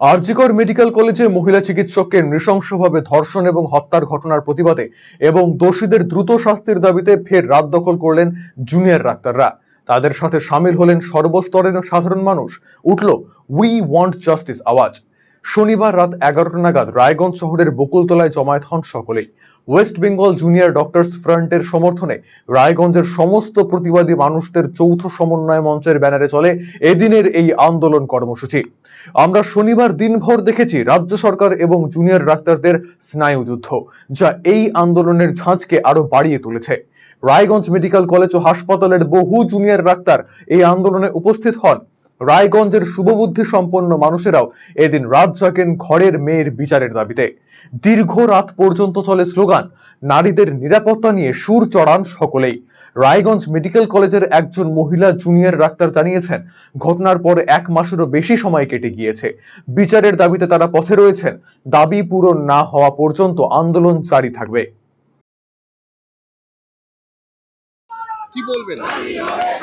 RG Kar medical কলেজে মহিলা চিকিৎসককে নৃশংসভাবে ধর্ষণ এবং হত্যার ঘটনার প্রতিবাদে এবং দোষীদের দ্রুত শাস্তির দাবিতে ফের রাত দখল করলেন জুনিয়র ডাক্তাররা। তাদের সাথে সামিল হলেন সর্বস্তরের সাধারণ মানুষ। উঠল উই ওয়ান্ট জাস্টিস আওয়াজ। শনিবার রাত এগারোটা নাগাদ রায়গঞ্জ শহরের বকুলতলায় জমায়েত হন সকলেই। ওয়েস্ট বেঙ্গল জুনিয়র ডক্টরস ফ্রন্টের সমর্থনে রায়গঞ্জের সমস্ত প্রতিবাদী মানুষদের যৌথ সমন্বয় মঞ্চের ব্যানারে চলে এদিনের এই আন্দোলন কর্মসূচি। আমরা শনিবার দিনভর দেখেছি রাজ্য সরকার এবং জুনিয়র ডাক্তারদের স্নায়ুযুদ্ধ, যা এই আন্দোলনের ঝাঁজকে আরও বাড়িয়ে তুলেছে। রায়গঞ্জ মেডিকেল কলেজ ও হাসপাতালের বহু জুনিয়র ডাক্তার এই আন্দোলনে উপস্থিত হন। রায়গঞ্জের শুভবুদ্ধি সম্পন্ন মানুষেরাও এদিন রাত জাগেন ঘরের মেয়ের বিচারের দাবিতে। দীর্ঘ রাত পর্যন্ত চলে স্লোগান, নারীদের নিরাপত্তা নিয়ে সুর চড়ান সকলেই। রায়গঞ্জ মেডিকেল কলেজের একজন মহিলা জুনিয়র ডাক্তার জানিয়েছেন, ঘটনার পর এক মাসেরও বেশি সময় কেটে গিয়েছে। বিচারের দাবিতে তারা পথে রয়েছেন, দাবি পূরণ না হওয়া পর্যন্ত আন্দোলন জারি থাকবে। কি বলবেন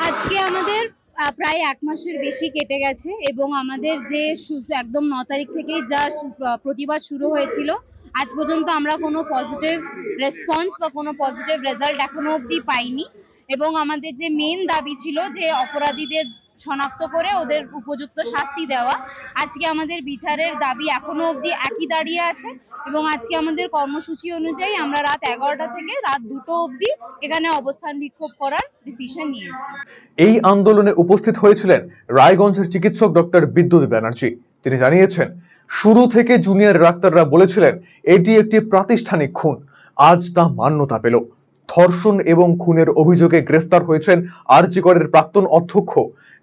আজকে আমাদের প্রায় এক মাসের বেশি কেটে গেছে এবং আমাদের যে একদম ন তারিখ থেকেই যা প্রতিবাদ শুরু হয়েছিল, আজ পর্যন্ত আমরা কোনো পজিটিভ রেসপন্স বা কোনো পজিটিভ রেজাল্ট এখনও অবধি পাইনি। এবং আমাদের যে মেন দাবি ছিল যে অপরাধীদের শনাক্ত করে ওদের উপযুক্ত শাস্তি দেওয়া। আজকে আমাদের বিচারের দাবি এখনও অবধি একই দাঁড়িয়ে আছে এবং আজকে আমাদের কর্মসূচি অনুযায়ী আমরা রাত এগারোটা থেকে রাত দুটো অবধি এখানে অবস্থান বিক্ষোভ করার ডিসিশন নিয়েছি। এই আন্দোলনে উপস্থিত হয়েছিলেন রায়গঞ্জের চিকিৎসক ডক্টর বিদ্যুৎ ব্যানার্জি। তিনি জানিয়েছেন, শুরু থেকে জুনিয়র ডাক্তাররা বলেছিলেন, এটি একটি প্রাতিষ্ঠানিক খুন। আজ তা মান্যতা পেল। ধর্ষণ এবং খুনের অভিযোগে গ্রেফতার হয়েছেন আরজিকরের প্রাক্তন অধ্যক্ষ।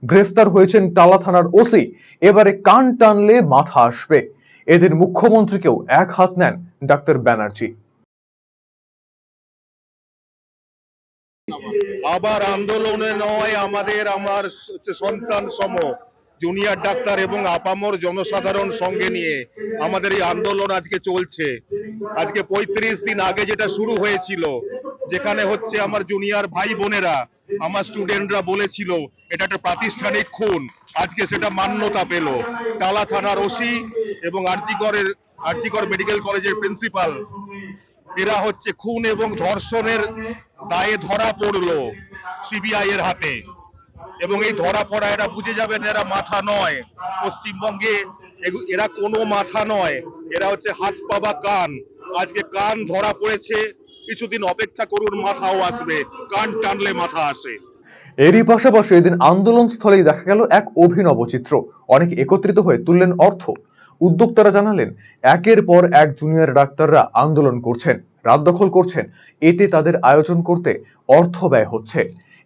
গ্রেফতার হয়েছেন টালা থানার ওসি। এবারে কান টানলে মাথা আসবে। এদের মুখ্যমন্ত্রীকেও এক হাত নেন ডাক্তার ব্যানার্জি। আবার আন্দোলনে নয়, আমাদের আমার সন্তান সম জুনিয়র ডাক্তার এবং আপামর জনসাধারণ সঙ্গে নিয়ে আমাদের এই আন্দোলন আজকে চলছে। আজকে পঁয়ত্রিশ দিন আগে যেটা শুরু হয়েছিল, যেখানে হচ্ছে আমার জুনিয়র ভাই বোনেরা, আমার স্টুডেন্টরা বলেছিল, এটা একটা প্রাতিষ্ঠানিক খুন। আজকে সেটা মান্যতা পেল। টালা থানার ওসি এবং আরজিকরের আরজিকর মেডিকেল কলেজের প্রিন্সিপাল, এরা হচ্ছে খুন এবং ধর্ষণের দায়ে ধরা পড়ল সিবিআই এর হাতে। এবং এই ধরা পড়া এরা বুঝে যাবেন এরা মাথা নয়। পশ্চিমবঙ্গে এরা কোনো মাথা নয়। এরা হচ্ছে হাত পা বা কান। আজকে কান ধরা পড়েছে, কিছুদিন অপেক্ষা করুন, মাথাও আসবে। কান টানলে মাথা আসে। এরই পাশাপাশি এদিন আন্দোলন স্থলেই দেখা গেল এক অভিনব চিত্র। অনেক একত্রিত হয়ে তুললেন অর্থ। উদ্যোক্তারা জানালেন, একের পর এক জুনিয়র ডাক্তাররা আন্দোলন করছেন, রাত দখল করছেন। এতে তাদের আয়োজন করতে অর্থ ব্যয় হচ্ছে।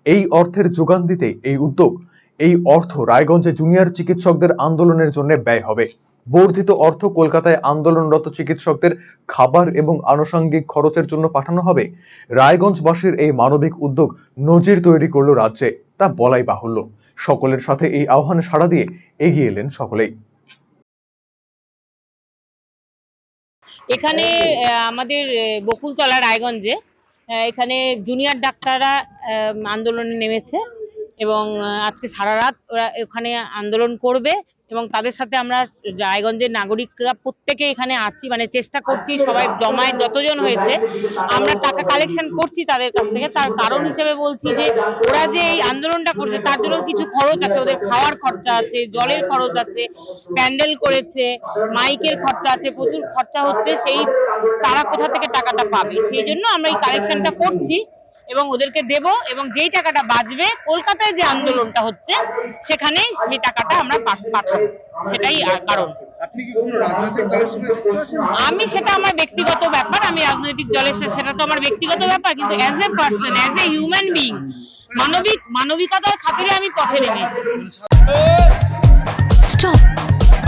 এই অর্থের যোগান দিতে এই উদ্যোগ, এই অর্থ রায়গঞ্জে জুনিয়র চিকিৎসকদের আন্দোলনের জন্য ব্যয় হবে। বর্ধিত অর্থ কলকাতায় আন্দোলনরত চিকিৎসকদের খাবার এবং আনুষঙ্গিক খরচের জন্য পাঠানো হবে। রায়গঞ্জবাসীর এই মানবিক উদ্যোগ নজির তৈরি করল রাজ্যে, তা বলাই বাহুল্য। সকলের সাথে এই আহ্বানে সাড়া দিয়ে এগিয়ে এলেন সকলেই। এখানে আমাদের বকুলতলা রায়গঞ্জে এখানে জুনিয়র ডাক্তাররা আন্দোলনে নেমেছে এবং আজকে সারা রাত ওরা ওখানে আন্দোলন করবে এবং তাদের সাথে আমরা রায়গঞ্জের নাগরিকরা প্রত্যেকে এখানে আছি। মানে চেষ্টা করছি সবাই জমায়েত যতজন হয়েছে, আমরা টাকা কালেকশন করছি তাদের কাছ থেকে। তার কারণ হিসেবে বলছি যে, ওরা যে এই আন্দোলনটা করছে, তার জন্য কিছু খরচ আছে। ওদের খাওয়ার খরচা আছে, জলের খরচ আছে, প্যান্ডেল করেছে, মাইকের খরচা আছে, প্রচুর খরচা হচ্ছে। সেই তারা কোথা থেকে টাকাটা পাবে? সেই জন্য আমরা এই কালেকশনটা করছি এবং ওদেরকে দেব এবং যেই টাকাটা বাঁচবে কলকাতায় যে আন্দোলনটা হচ্ছে সেখানে সেই টাকাটা আমরা পাঠাবো। সেটাই আর কারণ। আমি সেটা আমার ব্যক্তিগত ব্যাপার আমি রাজনৈতিক দলের সাথে সেটা তো আমার ব্যক্তিগত ব্যাপার কিন্তু as a person as a human being মানবিক মানবিকতার খাতিরে আমি পথে নেমেছি। স্টপ